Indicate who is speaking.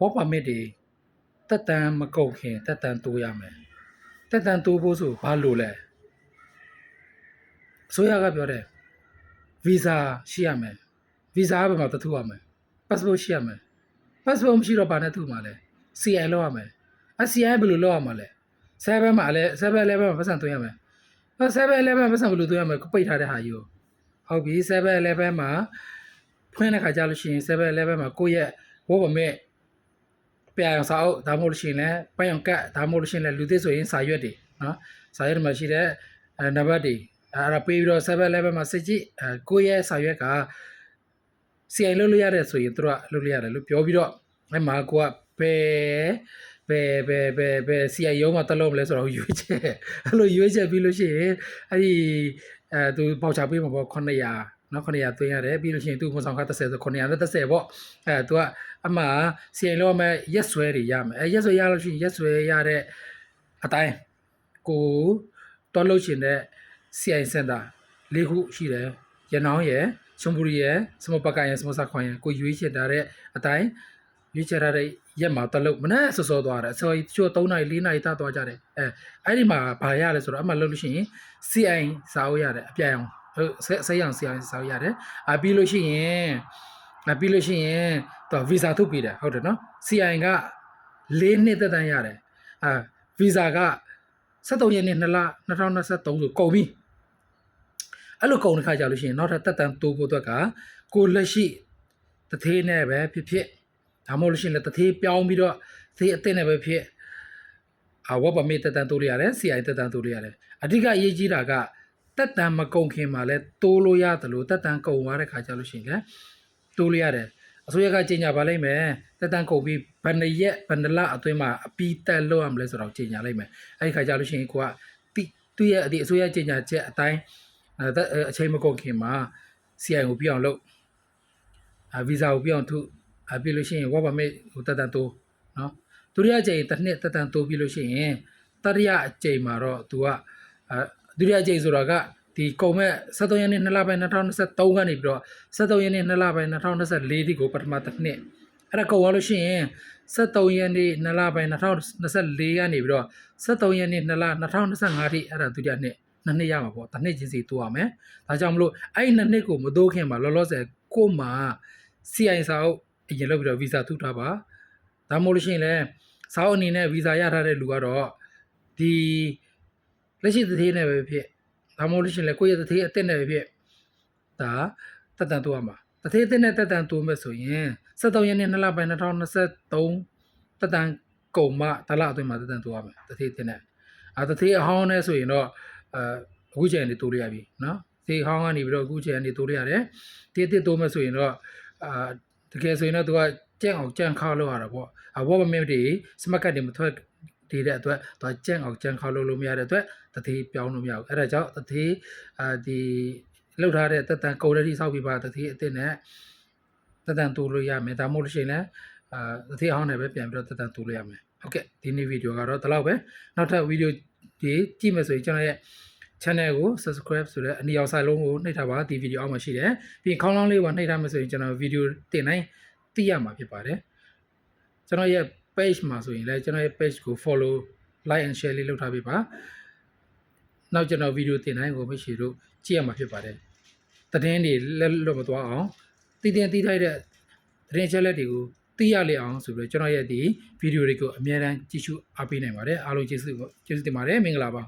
Speaker 1: work permit တွေတက်တန်မကုန်ခင်တက်တန်တိုးရမယ်တက်တန်တိုးဖို့ဆိုဘာလို့လဲအစိုးရကပြောတယ် visa ရှိရမယ် visa ကဘယ်မှာတထုရမယ် passport ရှိရမယ် passport မရှိတော့ဘာနဲ့ထုမှာလဲ CI လောက်ရမယ်အ CI ဘယ်လိုလောက်ရမှာလဲ7မှာလည်း7 11မှာပတ်စံသွင်းရမယ်ဟော7 11မှာပတ်စံဘယ်လိုသွင်းရမလဲပိတ်ထားတဲ့ဟာယူဟုတ်ပြီ7 11မှာဖွင့်တဲ့ခါကျလို့ရှိရင်7 11မှာကိုယ့်ရဲ့ဝတ် ပမဲ့ပြန်အောင်စာအုပ်ဒါမှမဟုတ်လို့ရှိရင်လည်းပိုင်အောင်ကတ်ဒါမှမဟုတ်လို့ရှိရင်လည်းလူသစ်ဆိုရင်စာရွက်တွေနော်စာရွက်တွေမှာရှိတဲ့အဲနံပါတ်တွေအဲ့ဒါပေးပြီးတော့7 11မှာစစ်ကြည့်အဲကိုယ့်ရဲ့စာရွက်က CI လုပ်လို့ရတယ်ဆိုရင်တို့ကလုပ်လို့ရတယ်လို့ပြောပြီးတော့အဲ့မှာကိုကဘယ်ဘယ်ဘယ်ဘယ်ဘယ် CI ရုံးမှာတက်လို့မလဲဆိုတော့ရွေးချက်အဲ့လိုရွေးချက်ပြီးလို့ရှိရင်အဲ့ဒီအဲသူပေါချပေးမှာပေါ့900 နော်900သွင်းရတယ်ပြီးလို့ရှိရင်သူဝန်ဆောင်ခ30ဆို900နဲ့30ပေါ့အဲသူကအမှ CI လောက်မဲ့ရက်ဆွဲတွေရမယ်အဲရက်ဆွဲရလို့ရှိရင်ရက်ဆွဲရတဲ့အတိုင်းကိုတော်လို့ရှင်တဲ့ CI center လေးခုရှိတယ်ရနောင်းရယ်ချုံပူရီရယ်စမပကရယ်စမစာခွန်ရယ်ကိုရွေးချယ်ထားတဲ့အတိုင်းရွေးချယ်ထားတဲ့ရက်မှာတလုံးမနဲ့စောစောသွားတယ်ဆိုတော့ချို့3နာရီ4နာရီတသွားကြတယ်အဲအဲ့ဒီမှာဘာရလဲဆိုတော့အမှလုပ်လို့ရှိရင် CI စာအုပ်ရတယ်အပြိုင်အောင် ဟုတ်စိတ်အောင် CI စာအုပ်ရတယ်အပြီးလို့ရှိရင်အပြီးလို့ရှိရင်တော့ visa ထုတ်ပေးတယ်ဟုတ်တယ်နော် CI က၄နှစ်သက်တမ်းရတယ်အာ visa က73ရက်နေ့2လ2023ဆိုကုန်ပြီအဲ့လိုကုန်တဲ့ခါကြလို့ရှိရင်နောက်ထပ်တက်တန်တိုးဖို့အတွက်ကကိုလက်ရှိတသေးနဲ့ပဲဖြစ်ဖြစ်ဒါမှမဟုတ်လို့ရှိရင်လည်းတသေးပြောင်းပြီးတော့တသေးအစ်စ်နဲ့ပဲဖြစ်အဝတ်ပမေတက်တန်တိုးလို့ရတယ် CI တက်တန်တိုးလို့ရတယ်အဓိကအရေးကြီးတာက တက်တန်မကုန်ခင်မှာလဲတိုးလို့ရတယ်လို့တက်တန်ကုန်သွားတဲ့ခါကြလို့ရှိရင်လည်းတိုးလို့ရတယ်အစိုးရကကြေညာပါလိမ့်မယ်တက်တန်ကုန်ပြီးဘယ်နှစ်ရက်ဘယ်နှစ်လအတွင်းမှာအပီးတက်လို့ရမလဲဆိုတော့ကြေညာလိုက်မယ်အဲ့ဒီခါကြလို့ရှိရင်ကိုကတိသူ့ရဲ့အဒီအစိုးရကြေညာချက်အတိုင်းအဲတက်အချိန်မကုန်ခင်မှာ CI ကိုပြအောင်လုပ်အဗီဇာကိုပြအောင်ထုအပြလို့ရှိရင်ဝါပါမေဟိုတက်တန်တိုးနော်ဒုတိယအချိန်တစ်နှစ်တက်တန်တိုးပြလို့ရှိရင်တတိယအချိန်မှာတော့ तू ကအဲ ဒုတိယအချိန်ဆိုတော့ကဒီကုံမဲ့73ရက်နေ့2လပိုင်း2023ကနေပြီးတော့73ရက်နေ့2လပိုင်း2024ဒီကိုပထမတစ်နှစ်အဲ့ဒါကုံသွားလို့ရှိရင်73ရက်နေ့2လပိုင်း2024ကနေပြီးတော့73ရက်နေ့2လ2025ထိအဲ့ဒါဒုတိယနှစ်နှစ်နှစ်ရမှာပေါ့တစ်နှစ်ချင်းစီတိုးရမယ်ဒါကြောင့်မလို့အဲ့ဒီနှစ်နှစ်ကိုမတိုးခင်မှာလောလောဆယ်ကို့မှာ CI စာအုပ်အရင်လုပ်ပြီးတော့ visa ထုတ်ထားပါဒါမှမဟုတ်လို့ရှိရင်လည်းစာအုပ်အနေနဲ့ visa ရထားတဲ့လူကတော့ဒီ လက်ရှိတစ်သေးနဲ့ပဲဖြစ်ဒါမှမဟုတ်လို့ရှိရင်လည်းကိုယ့်ရဲ့တစ်သေးအစ်စ်နဲ့ပဲဖြစ်ဒါတက်တန်တိုးရမှာတစ်သေးအစ်စ်နဲ့တက်တန်တိုးမဲ့ဆိုရင်73ရက်နေ့2လပိုင်း2023တက်တန်ကုန်မှတလအတွင်းမှာတက်တန်တိုးရမယ်တစ်သေးအစ်စ်နဲ့အာတစ်သေးအဟောင်းနဲ့ဆိုရင်တော့အဲအခုချိန်နေတိုးရရပြီနော်ဒီဟောင်းကနေပြီးတော့အခုချိန်နေတိုးရရတယ်ဒီအစ်စ်တိုးမဲ့ဆိုရင်တော့အာတကယ်ဆိုရင်တော့သူကကြက်အောင်ကြံခါလို့ရတာပေါ့အဘောမမင်းတွေစမတ်ကတ်တွေမထွက် ဒီတဲ့အတွက်သူကကြက်အောင်ကြံခါလို့လို့မရတဲ့အတွက်တတိပြောင်းလို့မရဘူးအဲ့ဒါကြောင့်တတိအာဒီလောက်ထားတဲ့တက်တန်ကုန်ရည်ဆောက်ပြီးပါတတိအစ်စ်နဲ့တက်တန်တိုးလို့ရမယ်ဒါမှမဟုတ်လို့ရှိရင်လည်းအာတတိအောင်နဲ့ပဲပြန်ပြီးတော့တက်တန်တိုးလို့ရမယ်ဟုတ်ကဲ့ဒီနေ့ဗီဒီယိုကတော့ဒီလောက်ပဲနောက်ထပ်ဗီဒီယိုဒီကြည့်မယ်ဆိုရင်ကျွန်တော်ရဲ့ channel ကို subscribe ဆိုတဲ့အနီအောင်ဆိုင်လုံးကိုနှိပ်ထားပါဒီဗီဒီယိုအောက်မှာရှိတယ်ပြီးရင်ခေါင်းလောင်းလေးပါနှိပ်ထားမယ်ဆိုရင်ကျွန်တော်ဗီဒီယိုတင်တိုင်းသိရမှာဖြစ်ပါတယ်ကျွန်တော်ရဲ့ page မှာဆိုရင်လည်းကျွန်တော်ရဲ့ page ကို follow like and share လေးလုပ်ထားပေးပါနောက်ကျွန်တော်ဗီဒီယိုတင်တိုင်းကိုမရှိတို့ကြည့်ရမှာဖြစ်ပါတယ်သတင်းတွေလက်လွတ်မသွားအောင်တည်တင်တည်ထိုက်တဲ့သတင်းချက်လက်တွေကိုသိရလေအောင်ဆိုပြီးတော့ကျွန်တော်ရဲ့ဒီဗီဒီယိုတွေကိုအများအားကြည့်ရှုအားပေးနိုင်ပါတယ်အားလုံးကျေးဇူးကျေးဇူးတင်ပါတယ်မင်္ဂလာပါ